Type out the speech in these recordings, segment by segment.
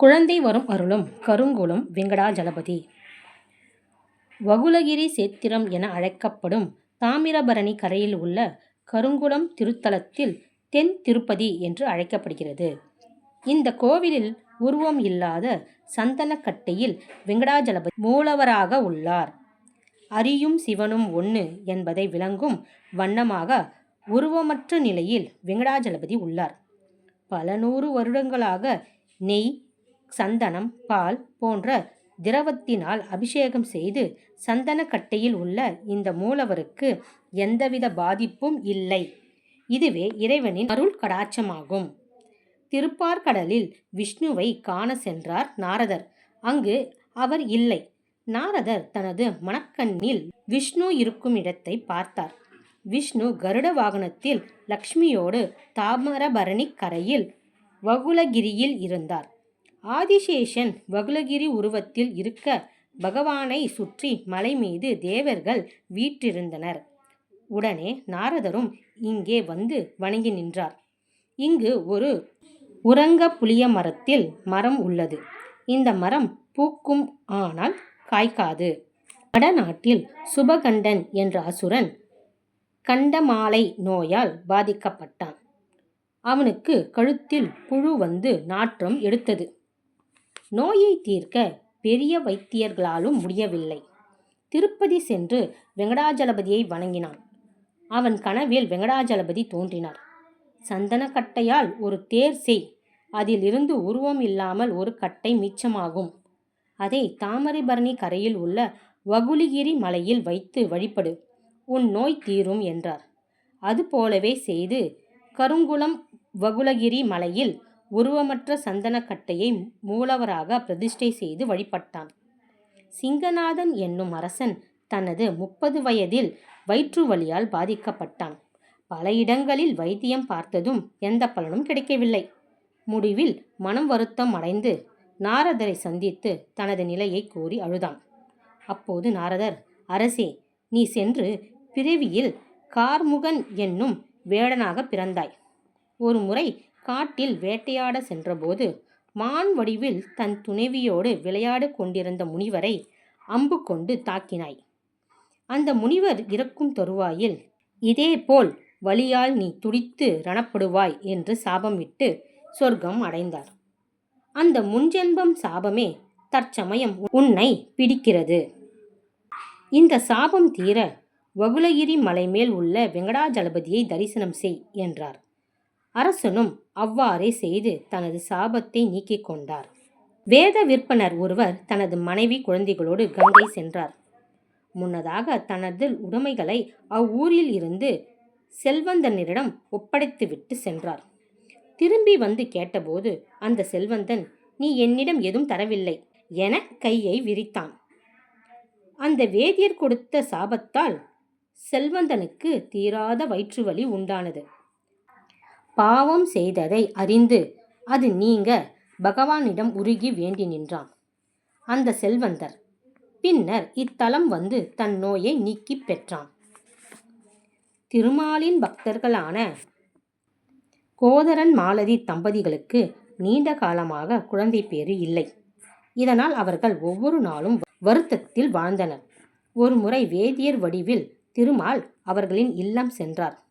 குழந்தை வரும் அருளும் கருங்குளம் வெங்கடாஜலபதி வகுளகிரி சேத்திரம் என அழைக்கப்படும் தாமிரபரணி கரையில் உள்ள கருங்குளம் திருத்தலத்தில் தென் திருப்பதி என்று அழைக்கப்படுகிறது. இந்த கோவிலில் உருவம் இல்லாத சந்தனக்கட்டையில் வெங்கடாஜலபதி மூலவராக உள்ளார். அரியும் சிவனும் ஒன்று என்பதை விளங்கும் வண்ணமாக உருவமற்ற நிலையில் வெங்கடாஜலபதி உள்ளார். பல நூறு வருடங்களாக நெய், சந்தனம், பால் போன்ற திரவத்தினால் அபிஷேகம் செய்து சந்தனக்கட்டையில் உள்ள இந்த மூலவருக்கு எந்தவித பாதிப்பும் இல்லை. இதுவே இறைவனின் அருள் கடாட்சமாகும். திருப்பார்கடலில் விஷ்ணுவை காண சென்றார் நாரதர். அங்கு அவர் இல்லை. நாரதர் தனது மணக்கண்ணில் விஷ்ணு இருக்கும் இடத்தை பார்த்தார். விஷ்ணு கருட வாகனத்தில் லக்ஷ்மியோடு தாமரபரணி கரையில் வகுளகிரியில் இருந்தார். ஆதிசேஷன் வகுளகிரி உருவத்தில் இருக்க பகவானை சுற்றி மலை மீது தேவர்கள் வீற்றிருந்தனர். உடனே நாரதரும் இங்கே வந்து வணங்கி நின்றார். இங்கு ஒரு உரங்க புளிய மரத்தில் மரம் உள்ளது. இந்த மரம் பூக்கும் ஆனால் காய்க்காது. வடநாட்டில் சுபகண்டன் என்ற அசுரன் கண்டமாலை நோயால் பாதிக்கப்பட்டான். அவனுக்கு கழுத்தில் புழு வந்து நாற்றம் எடுத்தது. நோயை தீர்க்க பெரிய வைத்தியர்களாலும் முடியவில்லை. திருப்பதி சென்று வெங்கடாஜலபதியை வணங்கினான். அவன் கனவில் வெங்கடாஜலபதி தோன்றினார். சந்தனக்கட்டையால் ஒரு தேர் செய். அதில் இருந்து உருவம் இல்லாமல் ஒரு கட்டை மிச்சமாகும். அதை தாமரைபரணி கரையில் உள்ள வகுளகிரி மலையில் வைத்து வழிபடு. உன் நோய் தீரும் என்றார். அது போலவே செய்து கருங்குளம் வகுளகிரி மலையில் உருவமற்ற சந்தனக்கட்டையை மூலவராக பிரதிஷ்டை செய்து வழிபட்டான். சிங்கநாதன் என்னும் அரசன் தனது முப்பது வயதில் வயிற்று வலியால் பாதிக்கப்பட்டான். பல இடங்களில் வைத்தியம் பார்த்ததும் எந்த பலனும் கிடைக்கவில்லை. முடிவில் மனம் வருத்தம் அடைந்து நாரதரை சந்தித்து தனது நிலையை கூறி அழுதான். அப்போது நாரதர் அரசே நீ சென்று பிறவியில் கார்முகன் என்னும் வேடனாக பிறந்தாய். ஒரு முறை காட்டில் வேட்டையாட சென்றபோது மான் வடிவில் தன் துணைவியோடு விளையாடிக் கொண்டிருந்த முனிவரை அம்பு கொண்டு தாக்கினாய். அந்த முனிவர் இறக்கும் தருவாயில் இதேபோல் வலியால் நீ துடித்து ரணப்படுவாய் என்று சாபமிட்டு சொர்க்கம் அடைந்தார். அந்த முன்ஜென்பம் சாபமே தற்சமயம் உன்னை பிடிக்கிறது. இந்த சாபம் தீர வகுளகிரி மலைமேல் உள்ள வெங்கடாஜலபதியை தரிசனம் செய் என்றார். அரசனும் அவ்வாறே செய்து தனது சாபத்தை நீக்கிக் கொண்டார். வேத விற்பனர் ஒருவர் தனது மனைவி குழந்தைகளோடு கங்கை சென்றார். முன்னதாக தனது உடைமைகளை அவ்வூரில் இருந்து செல்வந்தனிடம் ஒப்படைத்துவிட்டு சென்றார். திரும்பி வந்து கேட்டபோது அந்த செல்வந்தன் நீ என்னிடம் எதுவும் தரவில்லை என கையை விரித்தான். அந்த வேதியர் கொடுத்த சாபத்தால் செல்வந்தனுக்கு தீராத வயிற்றுவலி உண்டானது. பாவம் செய்ததை அறிந்து அது நீங்க பகவானிடம் உருகி வேண்டி நின்றான் அந்த செல்வந்தர். பின்னர் இத்தலம் வந்து தன் நோயை நீக்கிப் பெற்றான். திருமாலின் பக்தர்களான கோதரன் மாலதி தம்பதிகளுக்கு நீண்ட காலமாக குழந்தை பேறு இல்லை. இதனால் அவர்கள் ஒவ்வொரு நாளும் வருத்தத்தில் வாழ்ந்தனர். ஒருமுறை வேதியர் வடிவில் திருமால் அவர்களின் இல்லம் சென்றார்.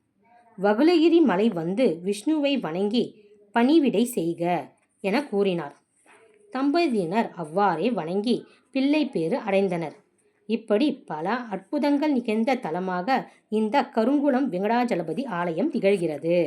வகுளகிரி மலை வந்து விஷ்ணுவை வணங்கி பணிவிடை செய்க என கூறினார். தம்பதியினர் அவ்வாறே வணங்கி பிள்ளை பேறு அடைந்தனர். இப்படி பல அற்புதங்கள் நிகழ்ந்த தலமாக இந்த கருங்குளம் வெங்கடாஜலபதி ஆலயம் திகழ்கிறது.